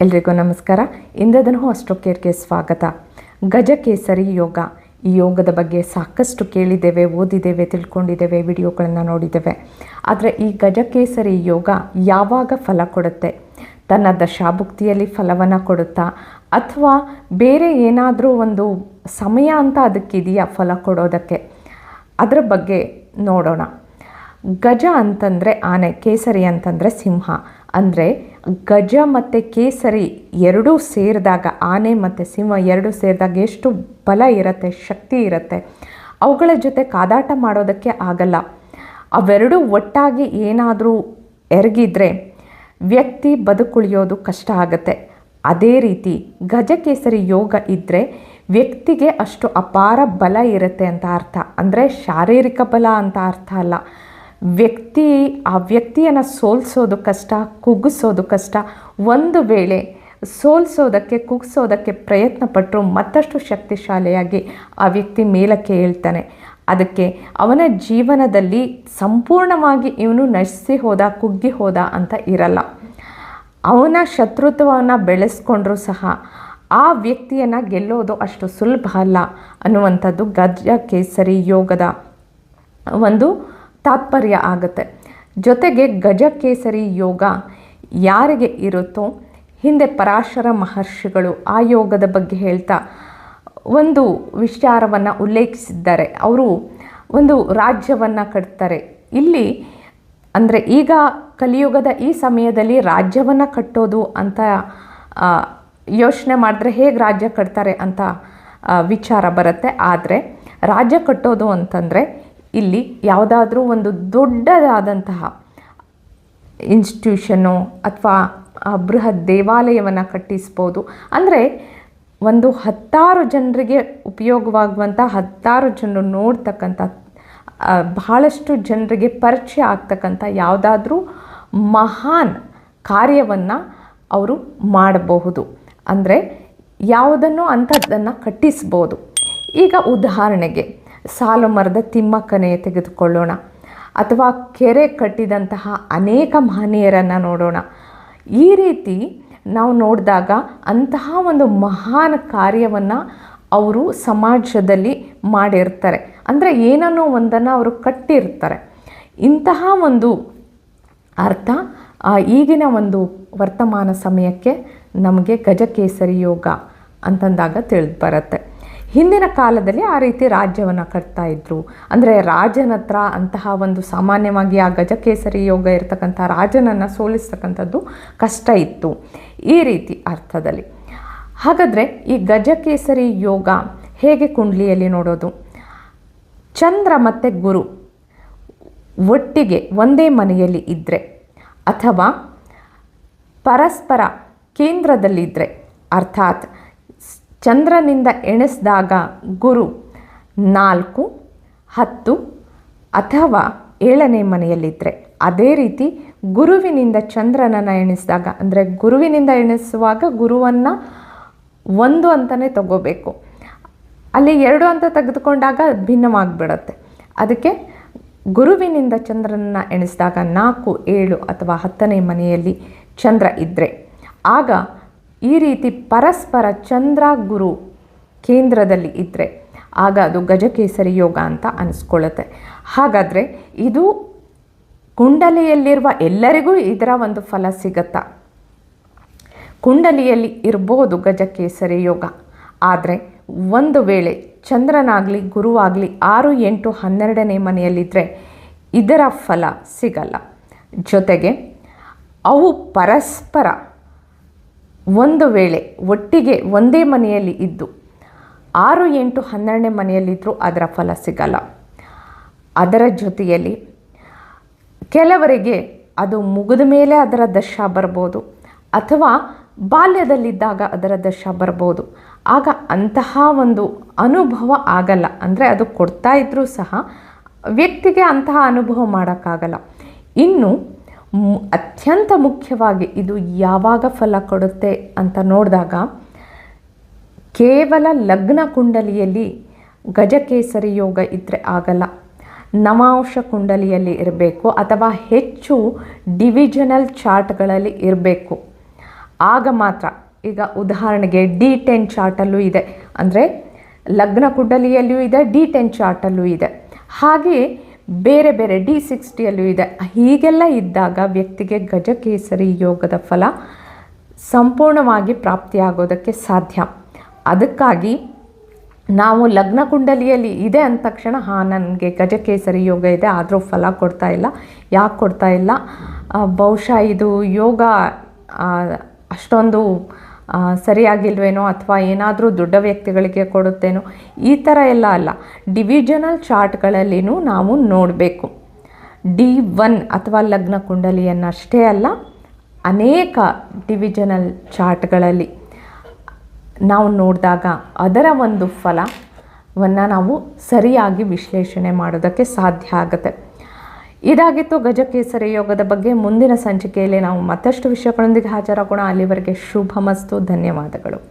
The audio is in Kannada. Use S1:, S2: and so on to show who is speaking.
S1: ಎಲ್ರಿಗೂ ನಮಸ್ಕಾರ. ಇಂದದನು ಅಸ್ಟ್ರೋಕೇರ್ಗೆ ಸ್ವಾಗತ. ಗಜಕೇಸರಿ ಯೋಗ. ಈ ಯೋಗದ ಬಗ್ಗೆ ಸಾಕಷ್ಟು ಕೇಳಿದ್ದೇವೆ, ಓದಿದ್ದೇವೆ, ತಿಳ್ಕೊಂಡಿದ್ದೇವೆ, ವಿಡಿಯೋಗಳನ್ನು ನೋಡಿದ್ದೇವೆ. ಆದರೆ ಈ ಗಜಕೇಸರಿ ಯೋಗ ಯಾವಾಗ ಫಲ ಕೊಡುತ್ತೆ? ತನ್ನ ದಶಾಭುಕ್ತಿಯಲ್ಲಿ ಫಲವನ್ನು ಕೊಡುತ್ತಾ, ಅಥವಾ ಬೇರೆ ಏನಾದರೂ ಒಂದು ಸಮಯ ಅಂತ ಅದಕ್ಕಿದೆಯಾ ಫಲ ಕೊಡೋದಕ್ಕೆ? ಅದರ ಬಗ್ಗೆ ನೋಡೋಣ. ಗಜ ಅಂತಂದರೆ ಆನೆ, ಕೇಸರಿ ಅಂತಂದರೆ ಸಿಂಹ. ಅಂದರೆ ಗಜ ಮತ್ತು ಕೇಸರಿ ಎರಡೂ ಸೇರಿದಾಗ, ಆನೆ ಮತ್ತು ಸಿಂಹ ಎರಡೂ ಸೇರಿದಾಗ ಎಷ್ಟು ಬಲ ಇರುತ್ತೆ, ಶಕ್ತಿ ಇರುತ್ತೆ. ಅವುಗಳ ಜೊತೆ ಕಾದಾಟ ಮಾಡೋದಕ್ಕೆ ಆಗಲ್ಲ. ಅವೆರಡೂ ಒಟ್ಟಾಗಿ ಏನಾದರೂ ಎರಗಿದ್ರೆ ವ್ಯಕ್ತಿ ಬದುಕುಳಿಯೋದು ಕಷ್ಟ ಆಗುತ್ತೆ. ಅದೇ ರೀತಿ ಗಜಕೇಸರಿ ಯೋಗ ಇದ್ದರೆ ವ್ಯಕ್ತಿಗೆ ಅಷ್ಟು ಅಪಾರ ಬಲ ಇರುತ್ತೆ ಅಂತ ಅರ್ಥ. ಅಂದರೆ ಶಾರೀರಿಕ ಬಲ ಅಂತ ಅರ್ಥ ಅಲ್ಲ. ವ್ಯಕ್ತಿ, ಆ ವ್ಯಕ್ತಿಯನ್ನು ಸೋಲ್ಸೋದು ಕಷ್ಟ, ಕುಗ್ಗಿಸೋದು ಕಷ್ಟ. ಒಂದು ವೇಳೆ ಸೋಲ್ಸೋದಕ್ಕೆ ಕುಗ್ಸೋದಕ್ಕೆ ಪ್ರಯತ್ನ ಪಟ್ಟರು ಮತ್ತಷ್ಟು ಶಕ್ತಿಶಾಲಿಯಾಗಿ ಆ ವ್ಯಕ್ತಿ ಮೇಲಕ್ಕೆ ಹೇಳ್ತಾನೆ ಅದಕ್ಕೆ ಅವನ ಜೀವನದಲ್ಲಿ ಸಂಪೂರ್ಣವಾಗಿ ಇವನು ನಶಿಸಿ ಹೋದ, ಕುಗ್ಗಿ ಹೋದ ಅಂತ ಇರಲ್ಲ. ಅವನ ಶತ್ರುತ್ವವನ್ನು ಬೆಳೆಸ್ಕೊಂಡ್ರೂ ಸಹ ಆ ವ್ಯಕ್ತಿಯನ್ನು ಗೆಲ್ಲೋದು ಅಷ್ಟು ಸುಲಭ ಅಲ್ಲ ಅನ್ನುವಂಥದ್ದು ಗಜ ಕೇಸರಿ, ಯೋಗದ ಒಂದು ತಾತ್ಪರ್ಯ ಆಗುತ್ತೆ. ಜೊತೆಗೆ ಗಜಕೇಸರಿ ಯೋಗ ಯಾರಿಗೆ ಇರುತ್ತೋ, ಹಿಂದೆ ಪರಾಶರ ಮಹರ್ಷಿಗಳು ಆ ಯೋಗದ ಬಗ್ಗೆ ಹೇಳ್ತಾ ಒಂದು ವಿಚಾರವನ್ನು ಉಲ್ಲೇಖಿಸಿದ್ದಾರೆ. ಅವರು ಒಂದು ರಾಜ್ಯವನ್ನು ಕಟ್ತಾರೆ. ಇಲ್ಲಿ ಅಂದರೆ ಈಗ ಕಲಿಯುಗದ ಈ ಸಮಯದಲ್ಲಿ ರಾಜ್ಯವನ್ನು ಕಟ್ಟೋದು ಅಂತ ಯೋಚನೆ ಮಾಡಿದ್ರೆ ಹೇಗೆ ರಾಜ್ಯ ಕಟ್ತಾರೆ ಅಂತ ವಿಚಾರ ಬರುತ್ತೆ. ಆದರೆ ರಾಜ್ಯ ಕಟ್ಟೋದು ಅಂತಂದರೆ ಇಲ್ಲಿ ಯಾವುದಾದ್ರೂ ಒಂದು ದೊಡ್ಡದಾದಂತಹ ಇನ್ಸ್ಟಿಟ್ಯೂಷನು ಅಥವಾ ಬೃಹತ್ ದೇವಾಲಯವನ್ನು ಕಟ್ಟಿಸ್ಬೋದು. ಅಂದರೆ ಒಂದು ಹತ್ತಾರು ಜನರಿಗೆ ಉಪಯೋಗವಾಗುವಂಥ ಹತ್ತಾರು ಜನರು ನೋಡ್ತಕ್ಕಂಥ ಬಹಳಷ್ಟು ಜನರಿಗೆ ಪರಿಚಯ ಆಗ್ತಕ್ಕಂಥ ಯಾವುದಾದ್ರೂ ಮಹಾನ್ ಕಾರ್ಯವನ್ನು ಅವರು ಮಾಡಬಹುದು. ಅಂದರೆ ಯಾವುದನ್ನು ಅಂಥದ್ದನ್ನು ಕಟ್ಟಿಸ್ಬೋದು. ಈಗ ಉದಾಹರಣೆಗೆ ಸಾಲು ಮರದ ತಿಮ್ಮಕ್ಕನೇ ತೆಗೆದುಕೊಳ್ಳೋಣ ಅಥವಾ ಕೆರೆ ಕಟ್ಟಿದಂತಹ ಅನೇಕ ಮಹನೀಯರನ್ನು ನೋಡೋಣ. ಈ ರೀತಿ ನಾವು ನೋಡಿದಾಗ ಅಂತಹ ಒಂದು ಮಹಾನ್ ಕಾರ್ಯವನ್ನು ಅವರು ಸಮಾಜದಲ್ಲಿ ಮಾಡಿರ್ತಾರೆ. ಅಂದರೆ ಏನನ್ನೋ ಒಂದನ್ನು ಅವರು ಕಟ್ಟಿರ್ತಾರೆ. ಇಂತಹ ಒಂದು ಅರ್ಥ ಈಗಿನ ಒಂದು ವರ್ತಮಾನ ಸಮಯಕ್ಕೆ ನಮಗೆ ಗಜಕೇಸರಿ ಯೋಗ ಅಂತಂದಾಗ ತಿಳಿದು ಬರುತ್ತೆ. ಹಿಂದಿನ ಕಾಲದಲ್ಲಿ ಆ ರೀತಿ ರಾಜ್ಯವನ್ನು ಕಟ್ತಾ ಇದ್ರು. ಅಂದರೆ ರಾಜನ ಹತ್ರ ಅಂತಹ ಒಂದು ಸಾಮಾನ್ಯವಾಗಿ ಆ ಗಜಕೇಸರಿ ಯೋಗ ಇರತಕ್ಕಂಥ ರಾಜನನ್ನು ಸೋಲಿಸ್ತಕ್ಕಂಥದ್ದು ಕಷ್ಟ ಇತ್ತು ಈ ರೀತಿ ಅರ್ಥದಲ್ಲಿ. ಹಾಗಾದರೆ ಈ ಗಜಕೇಸರಿ ಯೋಗ ಹೇಗೆ ಕುಂಡ್ಲಿಯಲ್ಲಿ ನೋಡೋದು? ಚಂದ್ರ ಮತ್ತು ಗುರು ಒಟ್ಟಿಗೆ ಒಂದೇ ಮನೆಯಲ್ಲಿ ಇದ್ದರೆ ಅಥವಾ ಪರಸ್ಪರ ಕೇಂದ್ರದಲ್ಲಿದ್ದರೆ ಅರ್ಥಾತ್ ಚಂದ್ರನಿಂದ ಎಣಿಸಿದಾಗ ಗುರು ನಾಲ್ಕು, ಹತ್ತು ಅಥವಾ ಏಳನೇ ಮನೆಯಲ್ಲಿದ್ದರೆ, ಅದೇ ರೀತಿ ಗುರುವಿನಿಂದ ಚಂದ್ರನನ್ನು ಎಣಿಸಿದಾಗ, ಅಂದರೆ ಗುರುವಿನಿಂದ ಎಣಿಸುವಾಗ ಗುರುವನ್ನು ಒಂದು ಅಂತಲೇ ತಗೋಬೇಕು. ಅಲ್ಲಿ ಎರಡು ಅಂತ ತೆಗೆದುಕೊಂಡಾಗ ಭಿನ್ನವಾಗಿಬಿಡತ್ತೆ. ಅದಕ್ಕೆ ಗುರುವಿನಿಂದ ಚಂದ್ರನನ್ನು ಎಣಿಸಿದಾಗ ನಾಲ್ಕು, ಏಳು ಅಥವಾ ಹತ್ತನೇ ಮನೆಯಲ್ಲಿ ಚಂದ್ರ ಇದ್ದರೆ ಆಗ ಈ ರೀತಿ ಪರಸ್ಪರ ಚಂದ್ರ ಗುರು ಕೇಂದ್ರದಲ್ಲಿ ಇದ್ದರೆ ಆಗ ಅದು ಗಜಕೇಸರಿ ಯೋಗ ಅಂತ ಅನಿಸ್ಕೊಳ್ಳುತ್ತೆ. ಹಾಗಾದರೆ ಇದು ಕುಂಡಲಿಯಲ್ಲಿರುವ ಎಲ್ಲರಿಗೂ ಇದರ ಒಂದು ಫಲ ಸಿಗತ್ತಾ? ಕುಂಡಲಿಯಲ್ಲಿ ಇರ್ಬೋದು ಗಜಕೇಸರಿ ಯೋಗ. ಆದರೆ ಒಂದು ವೇಳೆ ಚಂದ್ರನಾಗಲಿ, ಗುರುವಾಗಲಿ ಆರು ಎಂಟು ಹನ್ನೆರಡನೇ ಮನೆಯಲ್ಲಿದ್ದರೆ ಇದರ ಫಲ ಸಿಗಲ್ಲ. ಜೊತೆಗೆ ಅವು ಪರಸ್ಪರ ಒಂದು ವೇಳೆ ಒಟ್ಟಿಗೆ ಒಂದೇ ಮನೆಯಲ್ಲಿ ಇದ್ದು ಆರು ಎಂಟು ಹನ್ನೆರಡನೇ ಮನೆಯಲ್ಲಿದ್ದರೂ ಅದರ ಫಲ ಸಿಗಲ್ಲ. ಅದರ ಜೊತೆಯಲ್ಲಿ ಕೆಲವರಿಗೆ ಅದು ಮುಗಿದ ಮೇಲೆ ಅದರ ದಶ ಬರ್ಬೋದು ಅಥವಾ ಬಾಲ್ಯದಲ್ಲಿದ್ದಾಗ ಅದರ ದಶ ಬರ್ಬೋದು. ಆಗ ಅಂತಹ ಒಂದು ಅನುಭವ ಆಗಲ್ಲ. ಅಂದರೆ ಅದು ಕೊಡ್ತಾ ಇದ್ದರೂ ಸಹ ವ್ಯಕ್ತಿಗೆ ಅಂತಹ ಅನುಭವ ಮಾಡೋಕ್ಕಾಗಲ್ಲ. ಇನ್ನು ಅತ್ಯಂತ ಮುಖ್ಯವಾಗಿ ಇದು ಯಾವಾಗ ಫಲ ಕೊಡುತ್ತೆ ಅಂತ ನೋಡಿದಾಗ ಕೇವಲ ಲಗ್ನ ಕುಂಡಲಿಯಲ್ಲಿ ಗಜಕೇಸರಿ ಯೋಗ ಇದ್ದರೆ ಆಗಲ್ಲ. ನವಾಂಶ ಕುಂಡಲಿಯಲ್ಲಿ ಇರಬೇಕು ಅಥವಾ ಹೆಚ್ಚು ಡಿವಿಷನಲ್ ಚಾರ್ಟ್ಗಳಲ್ಲಿ ಇರಬೇಕು. ಆಗ ಮಾತ್ರ ಈಗ ಉದಾಹರಣೆಗೆ ಡಿ ಟೆನ್ ಚಾರ್ಟಲ್ಲೂ ಇದೆ. ಅಂದರೆ ಲಗ್ನ ಕುಂಡಲಿಯಲ್ಲಿಯೂ ಇದೆ, ಡಿ ಟೆನ್ ಚಾರ್ಟಲ್ಲೂ ಇದೆ. ಹಾಗೆಯೇ ಬೇರೆ ಬೇರೆ ಡಿ ಸಿಕ್ಸ್ಟಿಯಲ್ಲೂ ಇದೆ. ಹೀಗೆಲ್ಲ ಇದ್ದಾಗ ವ್ಯಕ್ತಿಗೆ ಗಜಕೇಸರಿ ಯೋಗದ ಫಲ ಸಂಪೂರ್ಣವಾಗಿ ಪ್ರಾಪ್ತಿಯಾಗೋದಕ್ಕೆ ಸಾಧ್ಯ. ಅದಕ್ಕಾಗಿ ನಾವು ಲಗ್ನ ಕುಂಡಲಿಯಲ್ಲಿ ಇದೆ ಅಂದ ತಕ್ಷಣ, ಹಾಂ, ನನಗೆ ಗಜಕೇಸರಿ ಯೋಗ ಇದೆ, ಆದರೂ ಫಲ ಕೊಡ್ತಾ ಇಲ್ಲ. ಯಾಕೆ ಕೊಡ್ತಾ ಇಲ್ಲ? ಬಹುಶಃ ಇದು ಯೋಗ ಅಷ್ಟೊಂದು ಸರಿಯಾಗಿಲ್ವೇನೋ ಅಥವಾ ಏನಾದರೂ ದೊಡ್ಡ ವ್ಯಕ್ತಿಗಳಿಗೆ ಕೊಡುತ್ತೇನೋ, ಈ ಥರ ಎಲ್ಲ ಅಲ್ಲ. ಡಿವಿಜನಲ್ ಚಾರ್ಟ್ಗಳಲ್ಲಿನೂ ನಾವು ನೋಡಬೇಕು. ಡಿ ಒನ್ ಅಥವಾ ಲಗ್ನ ಕುಂಡಲಿಯನ್ನಷ್ಟೇ ಅಲ್ಲ, ಅನೇಕ ಡಿವಿಜನಲ್ ಚಾರ್ಟ್ಗಳಲ್ಲಿ ನಾವು ನೋಡಿದಾಗ ಅದರ ಒಂದು ಫಲವನ್ನು ನಾವು ಸರಿಯಾಗಿ ವಿಶ್ಲೇಷಣೆ ಮಾಡೋದಕ್ಕೆ ಸಾಧ್ಯ ಆಗುತ್ತೆ. ಇದಾಗಿತ್ತು ಗಜಕೇಸರಿ ಯೋಗದ ಬಗ್ಗೆ ಮುಂದಿನ ಸಂಚಿಕೆಯಲ್ಲಿ ನಾವು ಮತ್ತಷ್ಟು ವಿಷಯಗಳೊಂದಿಗೆ ಹಾಜರಾಗೋಣ. ಅಲ್ಲಿವರೆಗೆ ಶುಭ ಮಸ್ತು. ಧನ್ಯವಾದಗಳು.